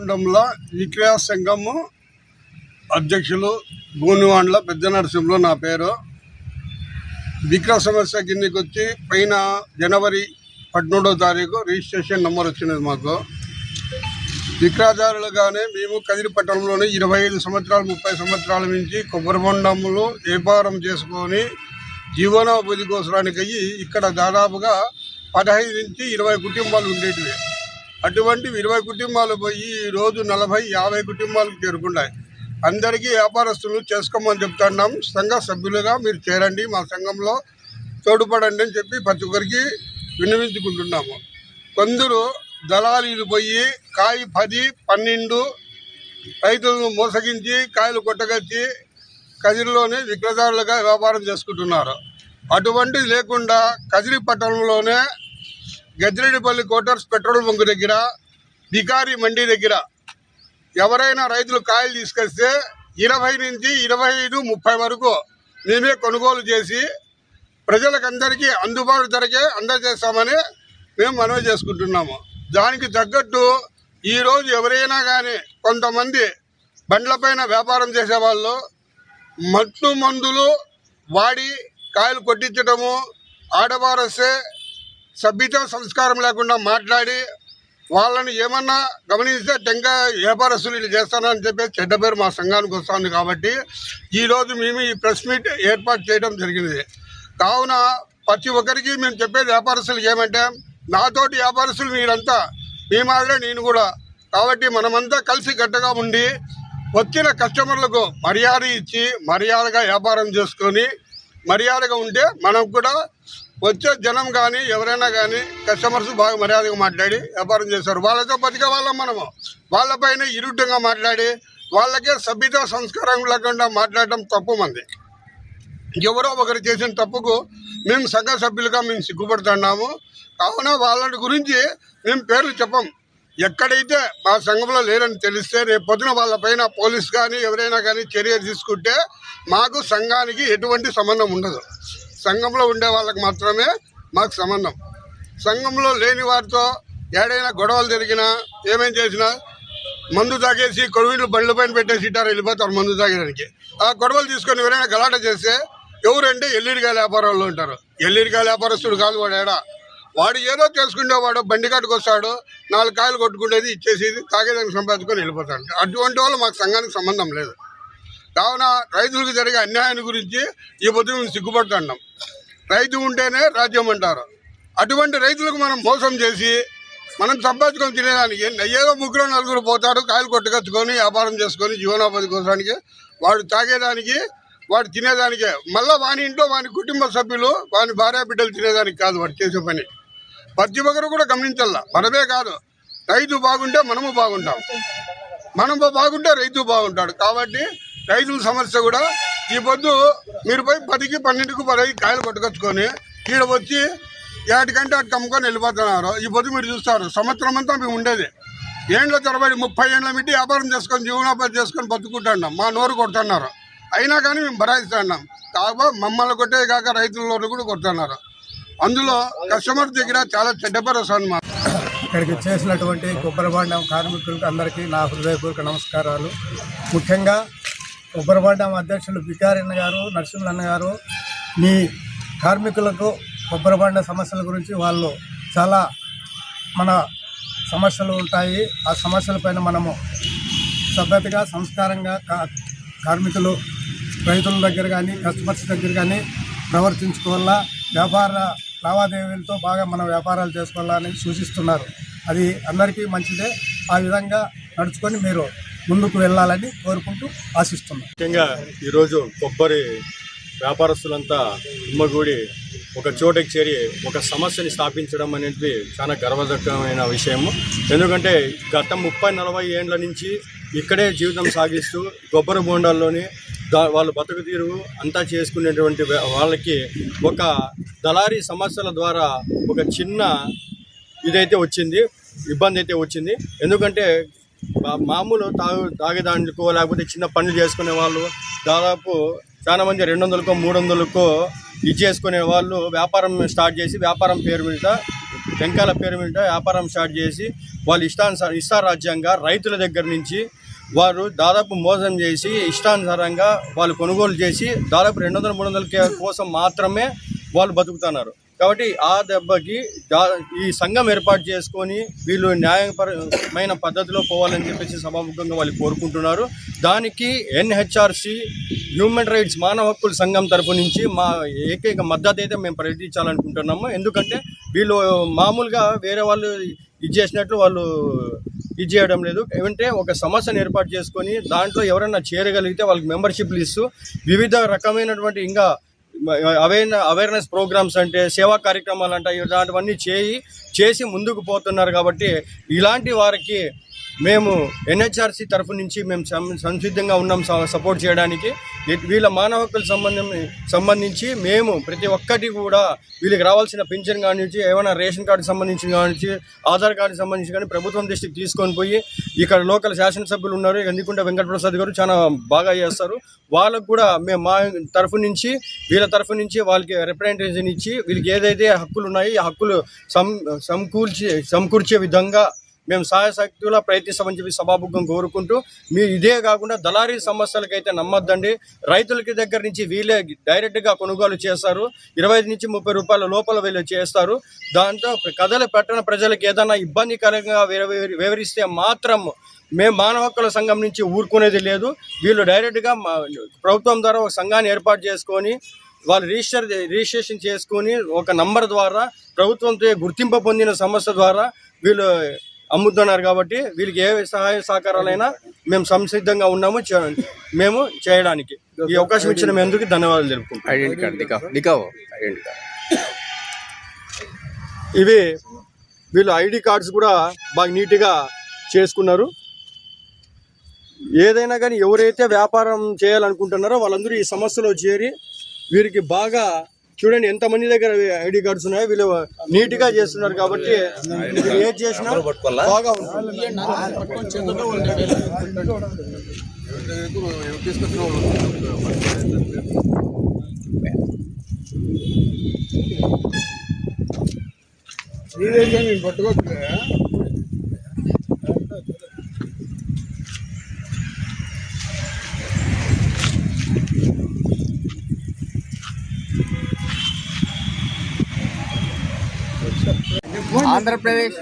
కొబ్బరిబొండంలో విక్రయ సంఘము అధ్యక్షులు గోనివాండ్ల పెద్ద నరసింహంలో నా పేరు. విక్రయ సమస్య కిందకి వచ్చి పైన జనవరి పద్మూడో తారీఖు రిజిస్ట్రేషన్ నెంబర్ వచ్చినది మాకు. విక్రయదారులుగానే మేము కదిరి పట్టణంలోనే ఇరవై ఐదు సంవత్సరాలు ముప్పై సంవత్సరాల నుంచి కొబ్బరి బొండములు వ్యాపారం చేసుకొని జీవనోపాధి కోసరానికి అయ్యి ఇక్కడ దాదాపుగా పదహైదు నుంచి ఇరవై కుటుంబాలు ఉండేటివి. అటువంటి ఇరవై కుటుంబాలు పోయి రోజు నలభై యాభై కుటుంబాలకు చేరుకున్నాయి. అందరికీ వ్యాపారస్తులు చేసుకోమని చెప్తున్నాం. సంఘ సభ్యులుగా మీరు చేరండి మా సంఘంలో తోడ్పడండి అని చెప్పి ప్రతి ఒక్కరికి విన్నవించుకుంటున్నాము. కొందరు దళాలీలు పోయి కాయ పది పన్నెండు రైతులను మోసగించి కాయలు కొట్టగచ్చి కదిరిలోనే విక్రయదారులుగా వ్యాపారం చేసుకుంటున్నారు. అటువంటిది లేకుండా కదిరి పట్టణంలోనే గజ్జిరెడ్డిపల్లి కోటర్స్ పెట్రోల్ బంక్ దగ్గర బికారి మండి దగ్గర ఎవరైనా రైతులు కాయలు తీసుకొస్తే ఇరవై నుంచి ఇరవై ఐదు ముప్పై వరకు మేమే కొనుగోలు చేసి ప్రజలకందరికీ అందుబాటు ధరకే అందజేస్తామని మేము మనవి చేసుకుంటున్నాము. దానికి తగ్గట్టు ఈరోజు ఎవరైనా కానీ కొంతమంది బండ్లపైన వ్యాపారం చేసేవాళ్ళు మట్టు మందులు వాడి కాయలు కొట్టించడము ఆడవారసే వస్తే సభ్యత సంస్కారం లేకుండా మాట్లాడి వాళ్ళని ఏమన్నా గమనిస్తే టెంకా వ్యాపారస్తులు ఇల్లు చేస్తానని చెప్పేసి చెడ్డ పేరు మా సంఘానికి వస్తుంది కాబట్టి ఈరోజు మేము ఈ ప్రెస్ మీట్ ఏర్పాటు చేయడం జరిగింది. కావున ప్రతి ఒక్కరికి మేము చెప్పేది వ్యాపారస్తులకు ఏమంటే నాతోటి వ్యాపారస్తులు మీరంతా మీ మాదిరే నేను కూడా. కాబట్టి మనమంతా కలిసి గట్టగా ఉండి వచ్చిన కస్టమర్లకు మర్యాద ఇచ్చి మర్యాదగా వ్యాపారం చేసుకొని మర్యాదగా ఉంటే మనం కూడా వచ్చే జనం కానీ ఎవరైనా కానీ కస్టమర్స్ బాగా మర్యాదగా మాట్లాడి వ్యాపారం చేస్తారు. వాళ్ళతో బతికే వాళ్ళం మనము. వాళ్ళపైన ఇరుటంగా మాట్లాడి వాళ్ళకే సభ్యత సంస్కారం లేకుండా మాట్లాడడం తప్పు మంది. ఎవరో ఒకరు చేసిన తప్పుకు మేము సంఘ సభ్యులుగా మేము సిగ్గుపడుతున్నాము. కావున వాళ్ళ గురించి మేము పేర్లు చెప్పం. ఎక్కడైతే మా సంఘంలో లేరని తెలిస్తే రేపు పొద్దున వాళ్ళపైన పోలీస్ కానీ ఎవరైనా కానీ చర్య తీసుకుంటే మాకు సంఘానికి ఎటువంటి సంబంధం ఉండదు. సంఘంలో ఉండే వాళ్ళకి మాత్రమే మాకు సంబంధం. సంఘంలో లేని వారితో ఏడైనా గొడవలు జరిగినా ఏమేం చేసినా మందు తాగేసి కొడువీళ్ళు బండ్ల పైన పెట్టేసి ఇట్టారు వెళ్ళిపోతారు మందు తాగడానికి ఆ గొడవలు తీసుకొని ఎవరైనా గలాట చేస్తే ఎవరంటే ఎల్లిడిగా వ్యాపారాల్లో ఉంటారు. ఎల్లిడిగా వ్యాపారస్తుడు కాదు వాడు ఏడా? వాడు ఏదో చేసుకునేవాడు బండి కట్టుకు వస్తాడు నాలుగు కాయలు కొట్టుకునేది ఇచ్చేసి తాగేదానికి సంపాదించుకొని వెళ్ళిపోతాడు. అటువంటి వాళ్ళు మాకు సంఘానికి సంబంధం లేదు. కావున రైతులకు జరిగే అన్యాయాన్ని గురించి ఈ పొద్దు మేము సిగ్గుపడుతున్నాం. రైతు ఉంటేనే రాజ్యం అంటారు. అటువంటి రైతులకు మనం మోసం చేసి మనం సంపాదించుకొని తినేదానికి ఏదో ముగ్గురు నలుగురు పోతాడు కాయలు కొట్టుకొచ్చుకొని వ్యాపారం చేసుకొని జీవనోపాధి కోసానికి వాడు తాగేదానికి వాడు తినేదానికే మళ్ళీ వాని ఇంట్లో వాని కుటుంబ సభ్యులు వాని భార్య బిడ్డలు తినేదానికి కాదు వాడు చేసే పని. ప్రతి ఒక్కరు కూడా గమనించాల మనమే కాదు. రైతు బాగుంటే మనము బాగుంటాం. మనము బాగుంటే రైతు బాగుంటాడు. కాబట్టి రైతుల సమస్య కూడా ఈ పొద్దు మీరు పోయి పదికి పన్నెండుకు పదహైదు కాయలు కొట్టుకొచ్చుకొని ఈడ వచ్చి ఏటికంటే అటు కమ్ముకొని వెళ్ళిపోతున్నారు. ఈ పొద్దు మీరు చూస్తారు సంవత్సరం అంతా మేము ఉండేది. ఏండ్ల తరబడి ముప్పై ఏండ్ల మిట్టి వ్యాపారం చేసుకొని జీవనోపాధి చేసుకొని బతుకుంటున్నాం. మా నోరు కొడుతున్నారు. అయినా కానీ మేము భరాయిస్తున్నాం. కాకపోతే మమ్మల్ని కొట్టే కాక రైతుల నోరు కూడా కొడుతున్నారు. అందులో కస్టమర్ దగ్గర చాలా చెడ్డ భరోసా మా ఇక్కడికి చేసినటువంటి కొబ్బరి బాండం కార్మికులకు అందరికీ నా హృదయపూర్వక నమస్కారాలు. ముఖ్యంగా కొబ్బరి అధ్యక్షులు బికారన్న గారు నరసింహన్న గారు మీ కార్మికులకు కొబ్బరి సమస్యల గురించి వాళ్ళు చాలా మన సమస్యలు ఉంటాయి. ఆ సమస్యలపైన మనము సభ్యతగా సంస్కారంగా కా- కార్మికులు రైతుల దగ్గర కానీ కస్టమర్స్ దగ్గర కానీ ప్రవర్తించుకోవాలా? వ్యాపార లావాదేవీలతో బాగా మనం వ్యాపారాలు చేసుకోవాలని సూచిస్తున్నారు. అది అందరికీ మంచిదే. ఆ విధంగా నడుచుకొని మీరు ముందుకు వెళ్ళాలని కోరుకుంటూ ఆశిస్తున్నాం. ముఖ్యంగా ఈరోజు కొబ్బరి వ్యాపారస్తులంతా ఉమ్మగూడి ఒక చోటకి చేరి ఒక సమస్యని స్థాపించడం అనేది చాలా గర్వదకమైన విషయము. ఎందుకంటే గత ముప్పై నలభై ఏండ్ల నుంచి ఇక్కడే జీవితం సాగిస్తూ కొబ్బరి బోండాల్లోని దా వాళ్ళ బతుకు తీరు అంతా చేసుకునేటువంటి వాళ్ళకి ఒక దళారీ సమస్యల ద్వారా ఒక చిన్న ఇదైతే వచ్చింది ఇబ్బంది అయితే వచ్చింది. ఎందుకంటే మామూలు తాగు తాగేదానికో లేకపోతే చిన్న పనులు చేసుకునే వాళ్ళు దాదాపు చాలా మంది రెండు వందలకో మూడు వందలకో ఇది చేసుకునే వాళ్ళు వ్యాపారం స్టార్ట్ చేసి వ్యాపారం పేరు మీద వెంకాల పేరు మీద వ్యాపారం స్టార్ట్ చేసి వాళ్ళు ఇష్టానుసార ఇష్టారాజ్యంగా రైతుల దగ్గర నుంచి వారు దాదాపు మోసం చేసి ఇష్టానుసారంగా వాళ్ళు కొనుగోలు చేసి దాదాపు రెండు వందల మూడు వందల కే- కోసం మాత్రమే వాళ్ళు బతుకుతున్నారు. కాబట్టి ఆ దెబ్బకి ఈ సంఘం ఏర్పాటు చేసుకొని వీళ్ళు న్యాయపరమైన పద్ధతిలో పోవాలని చెప్పేసి సభాముఖంగా వాళ్ళు కోరుకుంటున్నారు. దానికి ఎన్హెచ్ఆర్సి హ్యూమన్ రైట్స్ మానవ హక్కుల సంఘం తరపు నుంచి మా ఏకైక మద్దతు అయితే మేము ప్రకటించాలనుకుంటున్నాము. ఎందుకంటే వీళ్ళు మామూలుగా వేరే వాళ్ళు ఇది చేసినట్లు వాళ్ళు ఇది చేయడం లేదు. ఏమంటే ఒక సమస్యను ఏర్పాటు చేసుకొని దాంట్లో ఎవరైనా చేరగలిగితే వాళ్ళకి మెంబర్షిప్లు ఇస్తూ వివిధ రకమైనటువంటి ఇంకా అవేర్ అవేర్నెస్ ప్రోగ్రామ్స్ అంటే సేవా కార్యక్రమాలు అంటే ఇలాంటివన్నీ చేయి చేసి ముందుకు పోతున్నారు కాబట్టి ఇలాంటి వారికి మేము ఎన్హెచ్ఆర్సీ తరఫు నుంచి మేము సంసిద్ధంగా ఉన్నాం సపోర్ట్ చేయడానికి. వీళ్ళ మానవ హక్కుల సంబంధం సంబంధించి మేము ప్రతి ఒక్కటి కూడా వీళ్ళకి రావాల్సిన పింఛన్ కానించి ఏమైనా రేషన్ కార్డు సంబంధించి కానించి ఆధార్ కార్డు సంబంధించి కానీ ప్రభుత్వం దృష్టికి తీసుకొని పోయి ఇక్కడ లోకల్ శాసనసభ్యులు ఉన్నారు. ఎందుకుంటే వెంకటప్రసాద్ గారు చాలా బాగా చేస్తారు. వాళ్ళకు కూడా మేము మా తరఫు నుంచి వీళ్ళ తరఫు నుంచి వాళ్ళకి రిప్రజెంటేషన్ ఇచ్చి వీళ్ళకి ఏదైతే హక్కులు ఉన్నాయో ఈ హక్కులు సమ్ సమకూర్చి సమకూర్చే విధంగా మేము సహాయశక్తులా ప్రయత్నిస్తామని చెప్పి సభాముఖం కోరుకుంటూ మీ ఇదే కాకుండా దళారీ సమస్యలకైతే నమ్మొద్దండి. రైతులకి దగ్గర నుంచి వీళ్ళే డైరెక్ట్గా కొనుగోలు చేస్తారు. ఇరవై నుంచి ముప్పై రూపాయల లోపల వీళ్ళు చేస్తారు. దాంతో కథల పట్టణ ప్రజలకు ఏదైనా ఇబ్బందికరంగా వివరిస్తే మాత్రం మేము మానవ హక్కుల సంఘం నుంచి ఊరుకునేది లేదు. వీళ్ళు డైరెక్ట్గా మా ప్రభుత్వం ద్వారా ఒక సంఘాన్ని ఏర్పాటు చేసుకొని వాళ్ళు రిజిస్టర్ రిజిస్ట్రేషన్ చేసుకొని ఒక నంబర్ ద్వారా ప్రభుత్వంతో గుర్తింపు పొందిన సంస్థ ద్వారా వీళ్ళు అమ్ముతున్నారు కాబట్టి వీళ్ళకి ఏ సహాయ సహకారాలైనా మేము సంసిద్ధంగా ఉన్నాము చే- మేము చేయడానికి. ఈ అవకాశం ఇచ్చిన మీ అందరికీ ధన్యవాదాలు తెలుపుకుంటాం ఇవి వీళ్ళు ఐడి కార్డ్స్ కూడా బాగా నీట్గా చేసుకున్నారు. ఏదైనా కానీ ఎవరైతే వ్యాపారం చేయాలనుకుంటున్నారో వాళ్ళందరూ ఈ సమస్యలో చేరి వీరికి బాగా చూడండి ఎంతమంది దగ్గర ఐడి కార్డ్స్ ఉన్నాయో వీళ్ళు నీట్గా చేస్తున్నారు కాబట్టి ఏది చేసినా బాగా ఉంటుంది. ఆంధ్రప్రదేశ్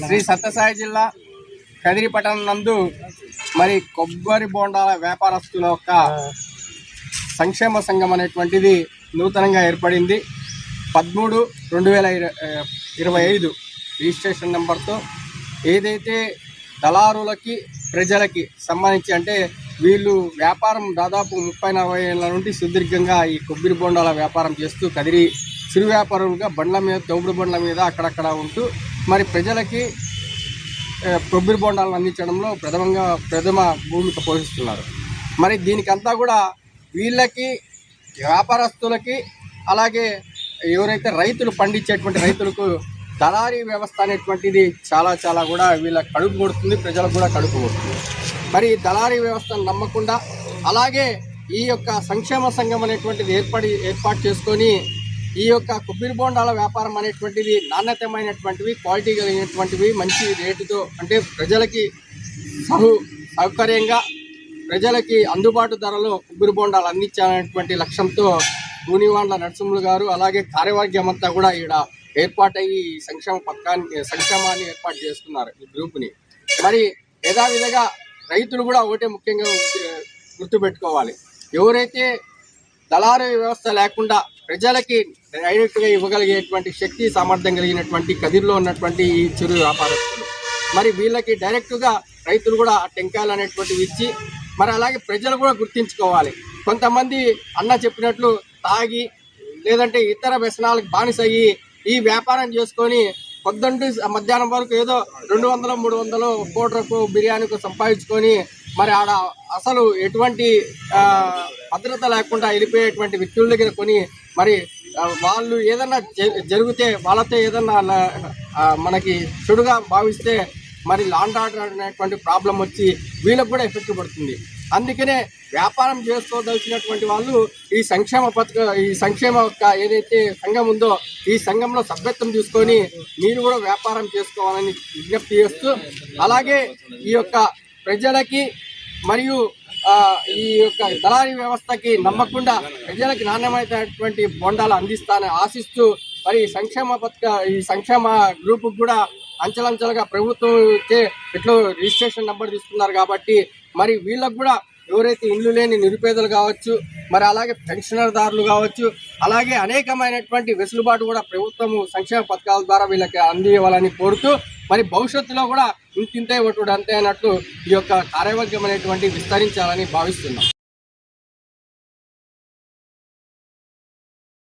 శ్రీ సత్యసాయి జిల్లా కదిరి పట్టణం నందు మరి కొబ్బరి బోండాల వ్యాపారస్తుల యొక్క సంక్షేమ సంఘం అనేటువంటిది నూతనంగా ఏర్పడింది. పదమూడు రెండు వేల ఇరవై ఐదు రిజిస్ట్రేషన్ నెంబర్తో ఏదైతే దళారులకి ప్రజలకి సంబంధించి అంటే వీళ్ళు వ్యాపారం దాదాపు ముప్పై నలభై ఏళ్ళ నుండి సుదీర్ఘంగా ఈ కొబ్బరి బోండాల వ్యాపారం చేస్తూ కదిరి చిరు వ్యాపారులుగా బండ్ల మీద దౌబుడు బండ్ల మీద అక్కడక్కడ ఉంటూ మరి ప్రజలకి కొబ్బరి బొండాలను అందించడంలో ప్రథమంగా ప్రథమ భూమిక పోషిస్తున్నారు. మరి దీనికంతా కూడా వీళ్ళకి వ్యాపారస్తులకి అలాగే ఎవరైతే రైతులు పండించేటువంటి రైతులకు దళారీ వ్యవస్థ అనేటువంటిది చాలా చాలా కూడా వీళ్ళ కడుపు కొడుతుంది ప్రజలకు కూడా కడుపు కొడుతుంది. మరి దళారీ వ్యవస్థను నమ్మకుండా అలాగే ఈ యొక్క సంక్షేమ సంఘం అనేటువంటిది ఏర్పడి ఏర్పాటు చేసుకొని ఈ యొక్క కొబ్బరి బోండాల వ్యాపారం అనేటువంటిది నాణ్యతమైనటువంటివి క్వాలిటీ కలిగినటువంటివి మంచి రేటుతో అంటే ప్రజలకి సహు సౌకర్యంగా ప్రజలకి అందుబాటు ధరలో కొబ్బరి బోండాలు అందించాలనేటువంటి లక్ష్యంతో భూనివాండ్ల నరసింహులు గారు అలాగే కార్యవర్గం అంతా కూడా ఈడ ఏర్పాటయ్యి ఈ సంక్షేమ పథకాన్ని సంక్షేమాన్ని ఏర్పాటు చేస్తున్నారు ఈ గ్రూప్ని. మరి యథావిధిగా రైతులు కూడా ఒకటే ముఖ్యంగా గుర్తుపెట్టుకోవాలి. ఎవరైతే దళారీ వ్యవస్థ లేకుండా ప్రజలకి డైరెక్ట్గా ఇవ్వగలిగేటువంటి శక్తి సామర్థ్యం కలిగినటువంటి కదిరిలో ఉన్నటువంటి ఈ చిరు వ్యాపారస్తులు. మరి వీళ్ళకి డైరెక్ట్గా రైతులు కూడా ఆ టెంకాయలు అనేటువంటివి ఇచ్చి మరి అలాగే ప్రజలు కూడా గుర్తించుకోవాలి. కొంతమంది అన్న చెప్పినట్లు తాగి లేదంటే ఇతర వ్యసనాలకు బానిసయ్యి ఈ వ్యాపారం చేసుకొని పొద్దుంటి మధ్యాహ్నం వరకు ఏదో రెండు వందలు మూడు వందలు కోట్రకు బిర్యానీకు సంపాదించుకొని మరి ఆడ అసలు ఎటువంటి భద్రత లేకుండా వెళ్ళిపోయేటువంటి వ్యక్తుల దగ్గర కొని మరి వాళ్ళు ఏదన్నా జ- జరిగితే వాళ్ళతో ఏదన్నా మనకి చెడుగా భావిస్తే మరి లాండ్ ఆర్డర్ అనేటువంటి ప్రాబ్లం వచ్చి వీళ్ళకి కూడా ఎఫెక్ట్ పడుతుంది. అందుకనే వ్యాపారం చేసుకోదలిసినటువంటి వాళ్ళు ఈ సంక్షేమ పథక ఈ సంక్షేమ యొక్క ఏదైతే సంఘం ఉందో ఈ సంఘంలో సభ్యత్వం తీసుకొని మీరు కూడా వ్యాపారం చేసుకోవాలని విజ్ఞప్తి చేస్తూ అలాగే ఈ యొక్క ప్రజలకి మరియు ఈ యొక్క దళారీ వ్యవస్థకి నమ్మకుండా ప్రజలకు నాణ్యమైనటువంటి బొండాలు అందిస్తానని ఆశిస్తూ మరి సంక్షేమ పథక ఈ సంక్షేమ గ్రూప్ కూడా అంచెలంచెలుగా ప్రభుత్వం ఇచ్చే ఇట్లా రిజిస్ట్రేషన్ నెంబర్ తీసుకున్నారు కాబట్టి మరి వీళ్ళకు కూడా ఎవరైతే ఇల్లు లేని నిరుపేదలు కావచ్చు మరి అలాగే పెన్షనర్దారులు కావచ్చు అలాగే అనేకమైనటువంటి వెసులుబాటు కూడా ప్రభుత్వము సంక్షేమ పథకాల ద్వారా వీళ్ళకి అందివ్వాలని కోరుతూ మరి భవిష్యత్తులో కూడా ఇంతింతే ఒకటి అంతే అన్నట్లు ఈ యొక్క కార్యవర్గం అనేటువంటి విస్తరించాలని భావిస్తున్నాం.